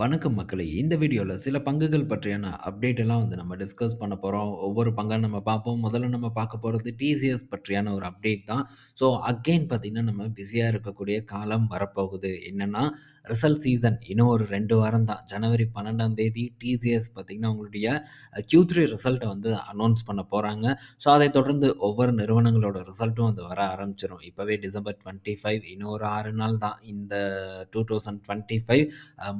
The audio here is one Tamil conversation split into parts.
வணக்கம் மக்களே! இந்த வீடியோவில் சில பங்குகள் பற்றியான அப்டேட் எல்லாம் வந்து நம்ம டிஸ்கஸ் பண்ண போகிறோம் ஒவ்வொரு பங்காக நம்ம பார்ப்போம். முதல்ல நம்ம பார்க்க போகிறது டிசிஎஸ் பற்றியான ஒரு அப்டேட் தான். ஸோ அகைன் பார்த்திங்கன்னா நம்ம பிஸியாக இருக்கக்கூடிய காலம் வரப்போகுது. என்னென்னா ரிசல்ட் சீசன் இன்னும் ஒரு ரெண்டு வாரம் தான். ஜனவரி 12ஆம் தேதி டிசிஎஸ் பார்த்தீங்கன்னா, அவங்களுடைய Q3 ரிசல்ட்ட வந்து அனௌன்ஸ் பண்ண போகிறாங்க ஸோ அதைத் தொடர்ந்து ஒவ்வொரு நிறுவனங்களோட ரிசல்ட்டும் வந்து வர ஆரம்பிச்சிடும் இப்போவே டிசம்பர் 25 இன்னும் ஒரு ஆறு நாள் தான் இந்த டூ டவுசண்ட் ட்வெண்ட்டி ஃபைவ்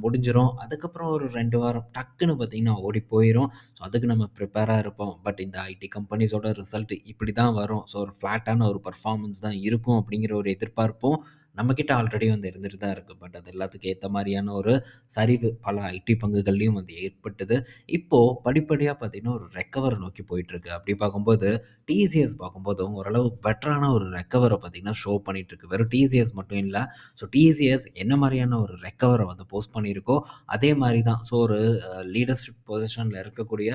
முடிஞ்சிடும் வரும் அதுக்கப்புறம் ஒரு ரெண்டு வாரம் டக்குன்னு பார்த்தீங்கன்னா ஓடி போயிடும் ஸோ அதுக்கு நம்ம ப்ரிப்பேராக இருப்போம். பட் இந்த ஐடி கம்பெனிஸோட ரிசல்ட் இப்படி தான் வரும். ஸோ ஒரு ஃப்ளாட்டான ஒரு பர்ஃபார்மன்ஸ் தான் இருக்கும் அப்படிங்கிற ஒரு எதிர்பார்ப்பும் நம்மக்கிட்ட ஆல்ரெடி வந்து இருந்துட்டு தான் இருக்குது பட் அது எல்லாத்துக்கும் ஏற்ற மாதிரியான ஒரு சரிவு பல ஐடி பங்குகள்லையும் வந்து ஏற்பட்டது. இப்போது படிப்படியாக பார்த்தீங்கன்னா, ஒரு ரெக்கவர் நோக்கி போயிட்டுருக்கு. அப்படி பார்க்கும்போது டிசிஎஸ் பார்க்கும்போதும் ஓரளவு பெட்டரான ஒரு ரெக்கவரை பார்த்தீங்கன்னா, ஷோ பண்ணிட்டுருக்கு. வெறும் டிசிஎஸ் மட்டும் இல்லை ஸோ டிசிஎஸ் என்ன மாதிரியான ஒரு ரெக்கவரை வந்து போஸ்ட் பண்ணியிருக்கோ, அதே மாதிரி தான். ஸோ ஒரு லீடர்ஷிப் பொசிஷனில் இருக்கக்கூடிய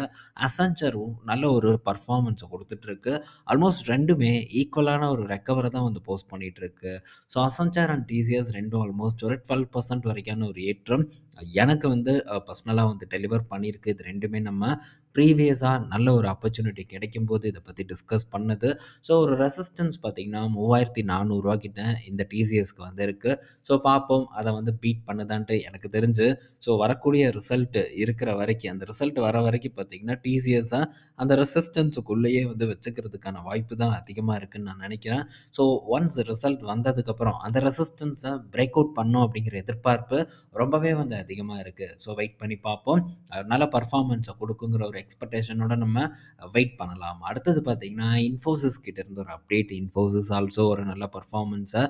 அசென்ச்சரும் நல்ல ஒரு பர்ஃபார்மன்ஸை கொடுத்துட்ருக்கு ஆல்மோஸ்ட் ரெண்டுமே ஈக்குவலான ஒரு ரெக்கவரை தான் வந்து போஸ்ட் பண்ணிகிட்ருக்கு ஸோ அசென்ச்சர் அண்ட் டிசிஎஸ் ரெண்டும் ஆல்மோஸ்ட் ஒரு 12% வரைக்கான ஒரு ஏற்றம். எனக்கு வந்து பர்சனலாக வந்து டெலிவர் பண்ணியிருக்கு. இது ரெண்டுமே நம்ம ப்ரீவியஸாக நல்ல ஒரு ஆப்பர்ச்சுனிட்டி கிடைக்கும் போது இதை பற்றி டிஸ்கஸ் பண்ணது. ஸோ ஒரு ரெசிஸ்டன்ஸ் பார்த்தீங்கன்னா, ரூ. 3400 கிட்ட இந்த டிசிஎஸ்க்கு வந்து ஸோ பார்ப்போம். அதை வந்து பீட் பண்ணுதான்ட்டு எனக்கு தெரிஞ்சு, ஸோ வரக்கூடிய ரிசல்ட்டு இருக்கிற வரைக்கும் அந்த ரிசல்ட் வர வரைக்கும் பார்த்தீங்கன்னா, டிசிஎஸ்ஸ அந்த ரெசிஸ்டன்ஸுக்குள்ளேயே வந்து வச்சுக்கிறதுக்கான வாய்ப்பு தான் அதிகமாக இருக்குன்னு நான் நினைக்கிறேன் ஸோ ஒன்ஸ் ரிசல்ட் வந்ததுக்கப்புறம் அந்த ரெசிஸ்டன்ஸை பிரேக் அவுட் பண்ணும் அப்படிங்கிற எதிர்பார்ப்பு ரொம்பவே வந்து அதிகமாக இருக்குது ஸோ வெயிட் பண்ணி பார்ப்போம். நல்ல பர்ஃபார்மன்ஸை கொடுக்குங்கிற ஒரு எக்ஸ்பெக்டேஷனோட நம்ம வெயிட் பண்ணலாம். அடுத்தது பார்த்தீங்கன்னா, இன்ஃபோசிஸ் கிட்டேருந்து ஒரு அப்டேட். இன்ஃபோசிஸ் ஆல்சோ ஒரு நல்ல பர்ஃபார்மன்ஸை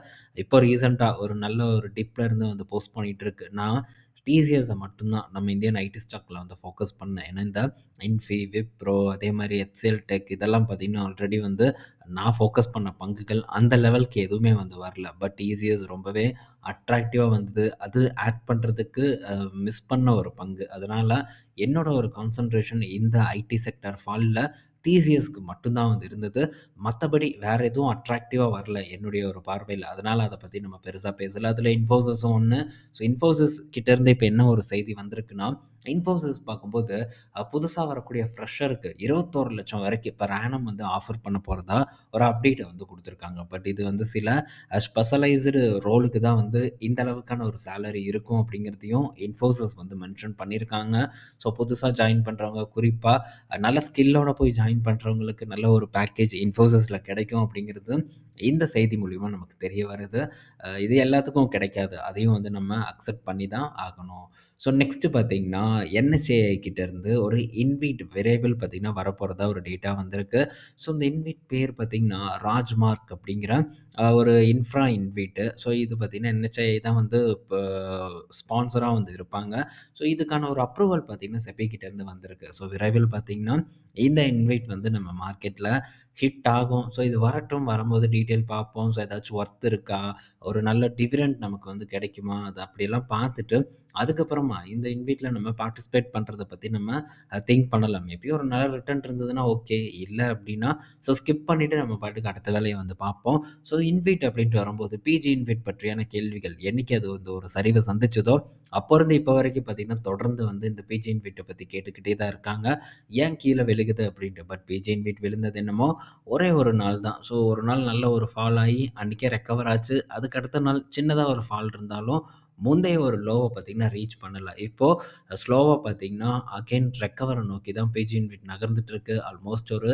இப்போ ரீசெண்டாக ஒரு நல்ல ஒரு டிப்பில் இருந்து வந்து போஸ்ட் பண்ணிட்டுருக்கு. நான் டிசிஎஸை மட்டும்தான் நம்ம இந்தியன் ஐடி ஸ்டாக்கில் வந்து ஃபோக்கஸ் பண்ணேன். ஏன்னா இந்த இன்ஃபி, விப்ரோ அதே மாதிரி எக்ஸ்எல் டெக் இதெல்லாம் பார்த்தீங்கன்னா, ஆல்ரெடி வந்து நான் ஃபோக்கஸ் பண்ண பங்குகள் அந்த லெவலுக்கு எதுவுமே வந்து வரல. பட் ஈஸியஸ் ரொம்பவே அட்ராக்டிவாக வந்தது. அது ஆட் பண்ணுறதுக்கு மிஸ் பண்ண ஒரு பங்கு. அதனால் என்னோட ஒரு கான்சன்ட்ரேஷன் இந்த ஐடி செக்டார் ஃபாலில் டிசிஎஸ்க்கு மட்டும்தான் வந்து இருந்தது. மற்றபடி வேற எதுவும் அட்ராக்டிவாக வரல என்னுடைய ஒரு பார்வையில். அதனால் அதை பற்றி நம்ம பெருசாக பேசலை. அதில் இன்ஃபோசிஸும் ஒன்று ஸோ இன்ஃபோசிஸ் கிட்டேருந்து இப்போ என்ன ஒரு செய்தி வந்திருக்குன்னா, இன்ஃபோசிஸ் பார்க்கும்போது புதுசாக வரக்கூடிய ஃப்ரெஷருக்கு 21,00,000 வரைக்கும் இப்போ ரேனம் வந்து ஆஃபர் பண்ண போகிறதா ஒரு அப்டேட்டை வந்து கொடுத்துருக்காங்க பட் இது வந்து சில ஸ்பெஷலைஸ்டு ரோலுக்கு தான் வந்து இந்த அளவுக்கான ஒரு சேலரி இருக்கும் அப்படிங்கிறதையும் இன்ஃபோசிஸ் வந்து மென்ஷன் பண்ணியிருக்காங்க. ஸோ புதுசாக ஜாயின் பண்ணுறவங்க குறிப்பாக நல்ல ஸ்கில்லோட போய் ஜாயின் பண்ணுறவங்களுக்கு நல்ல ஒரு பேக்கேஜ் இன்ஃபோசிஸில் கிடைக்கும் அப்படிங்கிறது இந்த செய்தி மூலிமா நமக்கு தெரிய வருது. இது எல்லாத்துக்கும் கிடைக்காது. அதையும் வந்து நம்ம அக்செப்ட் பண்ணி தான் ஆகணும். ஸோ நெக்ஸ்ட்டு பார்த்தீங்கன்னா, என்ஹெச்ஏஐ கிட்டேருந்து ஒரு இன்வீட் விரைவில் பார்த்தீங்கன்னா, வரப்போகிறதா ஒரு டேட்டா வந்திருக்கு. ஸோ இந்த இன்வீட் பேர் பார்த்தீங்கன்னா, ராஜ்மார்க் அப்படிங்கிற ஒரு இன்ஃப்ரா இன்வீட்டு ஸோ இது பார்த்தீங்கன்னா, என்ஹெச்ஏஐ தான் வந்து இப்போ ஸ்பான்சராக வந்து இருப்பாங்க. ஸோ இதுக்கான ஒரு அப்ரூவல் பார்த்தீங்கன்னா, செபி வந்திருக்கு. ஸோ விரைவில் பார்த்தீங்கன்னா, இந்த இன்வைட் வந்து நம்ம மார்க்கெட்டில் ஹிட் ஆகும். ஸோ இது வரட்டும். வரும்போது டீட்டெயில் பார்ப்போம். ஸோ ஏதாச்சும் ஒர்த் இருக்கா? ஒரு நல்ல டிவிடெண்ட் நமக்கு வந்து கிடைக்குமா? அது அப்படியெல்லாம் பார்த்துட்டு, அதுக்கப்புறமா இந்த இன்வீட்டில் நம்ம பார்ட்டிசிபேட் பண்ணுறத பற்றி நம்ம திங்க் பண்ணலாம். மேபி ஒரு நல்ல ரிட்டர்ன் இருந்ததுன்னா ஓகே. இல்லை அப்படின்னா, ஸோ ஸ்கிப் பண்ணிவிட்டு நம்ம பாட்டுக்கு அடுத்த வேலையை வந்து பார்ப்போம். ஸோ இன்வைட் அப்படின்ட்டு வரும்போது, பிஜி இன்வைட் பற்றியான கேள்விகள் என்றைக்கு அது வந்து ஒரு சரிவை சந்திச்சதோ, அப்போ இருந்து இப்போ வரைக்கும் பார்த்தீங்கன்னா, தொடர்ந்து வந்து இந்த பிஜி இன்வைட்ட பற்றி கேட்டுக்கிட்டே தான் இருக்காங்க. ஏன் கீழே விழுகுது அப்படின்ட்டு. பட் பிஜி இன்வைட் விழுந்தது என்னமோ ஒரே ஒரு நாள் தான். ஸோ ஒரு நாள் நல்ல ஒரு ஃபால் ஆகி அன்றைக்கே ரெக்கவர் ஆச்சு. அதுக்கு அடுத்த நாள் சின்னதாக ஒரு ஃபால் இருந்தாலும், முந்தைய ஒரு லோவை பார்த்தீங்கன்னா, ரீச் பண்ணலை இப்போது ஸ்லோவாக பார்த்தீங்கன்னா, அகைன் ரெக்கவரை நோக்கி தான் பிஜி இன்வைட் நகர்ந்துட்டுருக்கு. ஆல்மோஸ்ட் ஒரு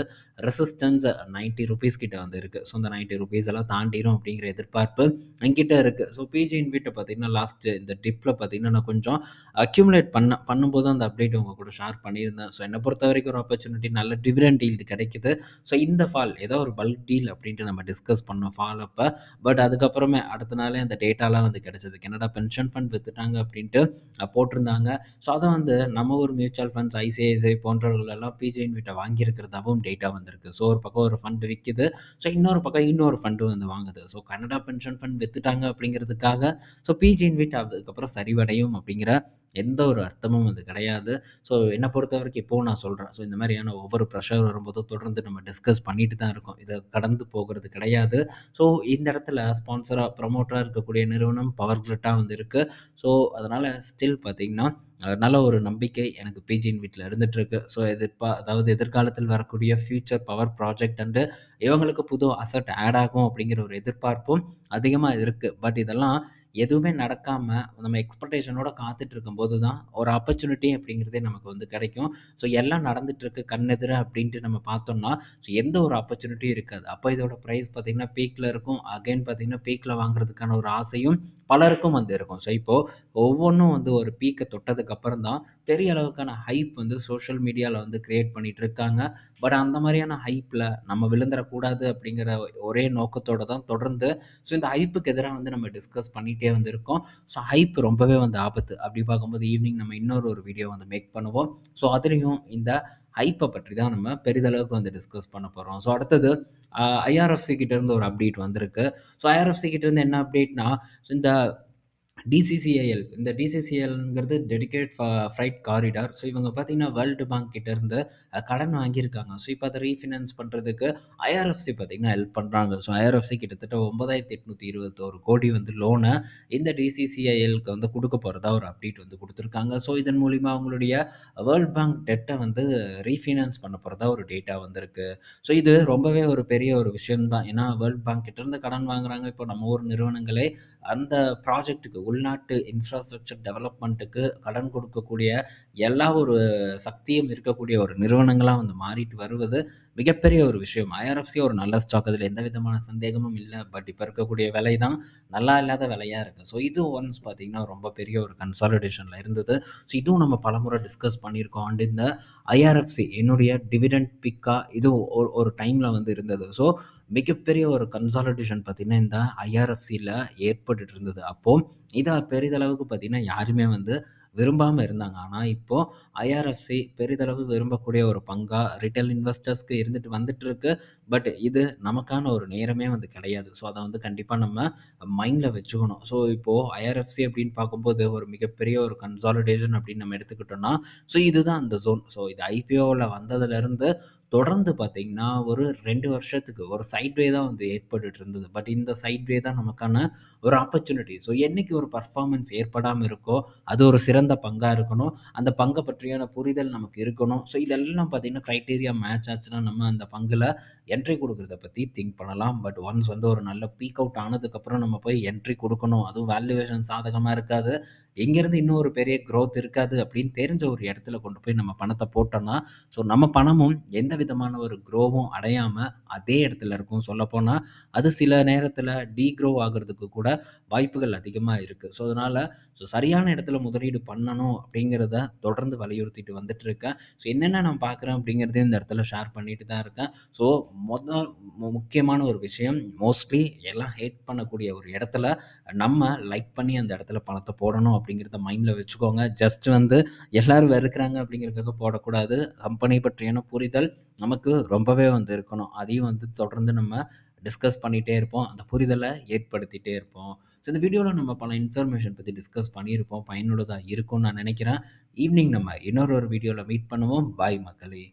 ரெசிஸ்டன்ஸ் நைன்ட்டி ருபீஸ் கிட்ட வந்து இருக்குது ஸோ அந்த நைன்ட்டி ருபீஸ் எல்லாம் தாண்டிடும் அப்படிங்கிற எதிர்பார்ப்பு என்கிட்ட இருக்குது ஸோ பிஜி வீட்டை பார்த்தீங்கன்னா, லாஸ்ட்டு இந்த டிப்பில் பார்த்தீங்கன்னா, நான் கொஞ்சம் அக்யூமுலேட் பண்ணேன். பண்ணும்போது அந்த அப்டேட் உங்கள் கூட ஷேர் பண்ணியிருந்தேன். ஸோ என்னை பொறுத்த வரைக்கும் ஒரு ஆப்பர்ச்சுனிட்டி நல்ல டிவிடெண்ட் டீல் கிடைக்குது. ஸோ இந்த ஃபால் ஏதோ ஒரு பல்க் டீல் அப்படின்ட்டு நம்ம டிஸ்கஸ் பண்ணோம் ஃபால் அப்போ பட் அதுக்கப்புறமே அடுத்த நாளே அந்த டேட்டாலாம் வந்து கிடைச்சது. கனடா பென்ஷன் பென்ஷன் ஃபண்ட் வித்துட்டாங்க அப்படின்ட்டு போட்டிருந்தாங்க. ஸோ அதை வந்து நம்ம ஒரு மியூச்சுவல் ஃபண்ட்ஸ் ஐசிஐசிஐ போன்றவர்கள் எல்லாம் பிஜி வீட்டை வாங்கியிருக்கிறதாவும் டேட்டா வந்திருக்கு. ஸோ ஒரு பக்கம் ஒரு ஃபண்ட் விற்கிது ஸோ இன்னொரு பக்கம் இன்னொரு ஃபண்டு வந்து வாங்குது. ஸோ கனடா பென்ஷன் ஃபண்ட் வித்துட்டாங்க அப்படிங்கிறதுக்காக, ஸோ பிஜி இன்வைட் அதுக்கப்புறம் சரிவடையும் அப்படிங்கிற எந்த ஒரு அர்த்தமும் வந்து கிடையாது. ஸோ என்னை பொறுத்த வரைக்கும் இப்போது நான் சொல்கிறேன் ஸோ இந்த மாதிரியான ஒவ்வொரு ப்ரெஷர் வரும்போது தொடர்ந்து நம்ம டிஸ்கஸ் பண்ணிட்டு தான் இருக்கோம். இதை கடந்து போகிறது கிடையாது. ஸோ இந்த இடத்துல ஸ்பான்சராக ப்ரமோட்டராக இருக்கக்கூடிய நிறுவனம் பவர் கிரிட்டாக வந்து இருக்கு. ஸோ, அதனால் ஸ்டில் பார்த்திங்கன்னா நல்ல ஒரு நம்பிக்கை எனக்கு பிஜியின் வீட்டில் இருந்துகிட்ருக்கு ஸோ, எதிர்பா அதாவது எதிர்காலத்தில் வரக்கூடிய ஃபியூச்சர் பவர் ப்ராஜெக்ட் அண்டு இவங்களுக்கு புது அசெட் ஆட் ஆகும் அப்படிங்கிற ஒரு எதிர்பார்ப்பும் அதிகமாக இருக்குது பட் இதெல்லாம் எதுவுமே நடக்காமல் நம்ம எக்ஸ்பெக்டேஷனோட காத்துட்டு இருக்கும்போது தான் ஒரு ஆப்பர்ச்சுனிட்டி அப்படிங்கிறதே நமக்கு வந்து கிடைக்கும். ஸோ, எல்லாம் நடந்துட்டுருக்கு கண்ணெதிர அப்படின்ட்டு நம்ம பார்த்தோம்னா, ஸோ எந்த ஒரு ஆப்பர்ச்சுனிட்டியும் இருக்காது. அப்போ இதோட ப்ரைஸ் பார்த்திங்கன்னா பீக்கில் இருக்கும். அகைன் பார்த்திங்கன்னா பீக்கில் வாங்குறதுக்கான ஒரு ஆசையும் பலருக்கும் வந்து இருக்கும். ஸோ, இப்போது ஒவ்வொன்றும் வந்து ஒரு பீக்கை தொட்டதுக்கப்புறம் தான் பெரிய அளவுக்கான ஹைப் வந்து சோஷியல் மீடியாவில் வந்து கிரியேட் பண்ணிகிட்டு இருக்காங்க. பட் அந்த மாதிரியான ஹைப்பில் நம்ம விழுந்துறக்கூடாது அப்படிங்கிற ஒரே நோக்கத்தோடு தான் தொடர்ந்து ஸோ, இந்த ஹைப்புக்கு எதிராக வந்து நம்ம டிஸ்கஸ் பண்ணிட்டே வந்து இருக்கும் ஸோ, ஹைப் ரொம்பவே வந்து ஆபத்து. அப்படி பார்க்கும்போது ஈவினிங் நம்ம இன்னொரு ஒரு வீடியோ வந்து மேக் பண்ணுவோம். ஸோ, அதுலேயும் இந்த ஹைப்பை பற்றி தான் நம்ம பெரிதளவுக்கு வந்து டிஸ்கஸ் பண்ண போகிறோம் ஸோ, அடுத்தது ஐஆர்எஃப்சி கிட்டேருந்து ஒரு அப்டேட் வந்திருக்கு. ஸோ, ஐஆர்எஃப்சி கிட்டேருந்து என்ன அப்டேட்னா, ஸோ இந்த டிசிசிஐஎல் இந்த டிசிசிஎல்ங்கிறது டெடிகேட் ஃப ஃப்ரைட் காரிடார். ஸோ, இவங்க பார்த்தீங்கன்னா வேர்ல்டு பேங்க் கிட்ட இருந்து கடன் வாங்கியிருக்காங்க. ஸோ, இப்போ அதை ரீஃபினான்ஸ் பண்ணுறதுக்கு ஐஆர்எஃப்சி பார்த்தீங்கன்னா ஹெல்ப் பண்ணுறாங்க ஸோ, ஐஆர்எஃப்சி கிட்டத்தட்ட 9,821 கோடி வந்து லோனை இந்த டிசிசிஐஎல்க்கு வந்து கொடுக்க போகிறதா ஒரு அப்டேட் வந்து கொடுத்துருக்காங்க ஸோ, இதன் மூலிமா அவங்களுடைய வேர்ல்ட் பேங்க் டெட்டை வந்து ரீஃபினான்ஸ் பண்ண போகிறதா ஒரு டேட்டா வந்திருக்கு. ஸோ, இது ரொம்பவே ஒரு பெரிய ஒரு விஷயம் தான். ஏன்னா வேர்ல்ட் பேங்க் கிட்டேருந்து கடன் வாங்குறாங்க. இப்போ நம்ம ஊர் நிறுவனங்களே அந்த ப்ராஜெக்ட்டுக்கு உள்நாட்டு இன்ஃப்ராஸ்ட்ரக்சர் டெவலப்மெண்ட்டுக்கு கடன் கொடுக்கக்கூடிய எல்லா ஒரு சக்தியும் இருக்கக்கூடிய ஒரு நிறுவனங்களாக வந்து மாறிட்டு வருவது மிகப்பெரிய ஒரு விஷயம். ஐஆர்எஃப்சி ஒரு நல்ல ஸ்டாக். அதில் எந்த விதமான சந்தேகமும் இல்லை பட் இப்போ இருக்கக்கூடிய விலை தான் நல்லா இல்லாத விலையாக இருக்குது ஸோ, இது ஒன்ஸ் பார்த்தீங்கன்னா ரொம்ப பெரிய ஒரு கன்சாலிடேஷனில் இருந்தது. ஸோ, இதுவும் நம்ம பலமுறை டிஸ்கஸ் பண்ணியிருக்கோம். அண்ட் இந்த ஐஆர்எஃப்சி என்னுடைய டிவிடெண்ட் பிக்கா இது ஒரு ஒரு வந்து இருந்தது. ஸோ, மிகப்பெரிய ஒரு கன்சாலிடேஷன் பார்த்தீங்கன்னா, இந்த ஐஆர்எஃப்சியில் ஏற்பட்டுட்டு இருந்தது. அப்போது இதை பெரிதளவுக்கு பார்த்தீங்கன்னா, யாருமே வந்து விரும்பாமல் இருந்தாங்க. ஆனால் இப்போது ஐஆர்எஃப்சி பெரிதளவு விரும்பக்கூடிய ஒரு பங்காக ரிட்டைல் இன்வெஸ்டர்ஸ்க்கு இருந்துட்டு வந்துட்டு இருக்கு. பட் இது நமக்கான ஒரு நேரமே வந்து கிடையாது. ஸோ, அதை வந்து கண்டிப்பாக நம்ம மைண்டில் வச்சுக்கணும். ஸோ, இப்போது ஐஆர்எஃப்சி அப்படின்னு பார்க்கும்போது ஒரு மிகப்பெரிய ஒரு கன்சாலிடேஷன் அப்படின்னு நம்ம எடுத்துக்கிட்டோம்னா, ஸோ இதுதான் அந்த ஜோன். ஸோ, இது ஐபிஓவில் வந்ததுலேருந்து தொடர்ந்து பார்த்திங்கன்னா ஒரு ரெண்டு வருஷத்துக்கு ஒரு சைட்வே தான் வந்து ஏற்பட்டுட்டு இருந்தது. பட் இந்த சைட்வே தான் நமக்கான ஒரு ஆப்பர்ச்சுனிட்டி. ஸோ, என்னைக்கு ஒரு பர்ஃபார்மன்ஸ் ஏற்படாமல் இருக்கோ, அது ஒரு சிறந்த பங்கா இருக்கணும். அந்த பங்கை பற்றியான புரிதல் நமக்கு இருக்கணும். ஸோ, இதெல்லாம் பார்த்தீங்கன்னா, க்ரைட்டீரியா மேட்ச் ஆச்சுன்னா நம்ம அந்த பங்கில் என்ட்ரி கொடுக்குறத பற்றி திங்க் பண்ணலாம். பட் ஒன்ஸ் வந்து ஒரு நல்ல பீக் அவுட் ஆனதுக்கப்புறம் நம்ம போய் என்ட்ரி கொடுக்கணும் அதுவும் வேல்யூவேஷன் சாதகமாக இருக்காது. எங்கேருந்து இன்னும் ஒரு பெரிய க்ரோத் இருக்காது அப்படின்னு தெரிஞ்ச ஒரு இடத்துல கொண்டு போய் நம்ம பணத்தை போட்டோம்னா, ஸோ நம்ம பணமும் எந்த விதமான ஒரு க்ரோவும் அடையாமல் அதே இடத்துல இருக்கும். சொல்லப்போனால் அது சில நேரத்தில் டீக்ரோ ஆகுறதுக்கு கூட வாய்ப்புகள் அதிகமாக இருக்குது ஸோ, அதனால் ஸோ சரியான இடத்துல முதலீடு பண்ணணும் அப்படிங்கிறத தொடர்ந்து வலியுறுத்திட்டு வந்துட்டு இருக்கேன். ஸோ, என்னென்ன நான் பார்க்குறேன் அப்படிங்கிறதையும் இந்த இடத்துல ஷேர் பண்ணிட்டு தான் இருக்கேன். ஸோ, மொத முக்கியமான ஒரு விஷயம் மோஸ்ட்லி எல்லாம் ஹேட் பண்ணக்கூடிய ஒரு இடத்துல நம்ம லைக் பண்ணி அந்த இடத்துல பணத்தை போடணும் அப்படிங்கிறத மைண்டில் வச்சுக்கோங்க. ஜஸ்ட் வந்து எல்லோரும் வெறுக்கிறாங்க அப்படிங்கிறதுக்காக போடக்கூடாது. கம்பெனி பற்றியான புரிதல் நமக்கு ரொம்பவே வந்து இருக்கணும். அதையும் வந்து தொடர்ந்து நம்ம டிஸ்கஸ் பண்ணிகிட்டே இருப்போம். அந்த புரிதலை ஏற்படுத்திட்டே இருப்போம். ஸோ, இந்த வீடியோவில் நம்ம பல இன்ஃபர்மேஷன் பற்றி டிஸ்கஸ் பண்ணியிருப்போம். பயனுள்ளதாக இருக்கும்னு நான் நினைக்கிறேன். ஈவினிங் நம்ம இன்னொரு ஒரு வீடியோவில் மீட் பண்ணுவோம். பாய் மக்களே!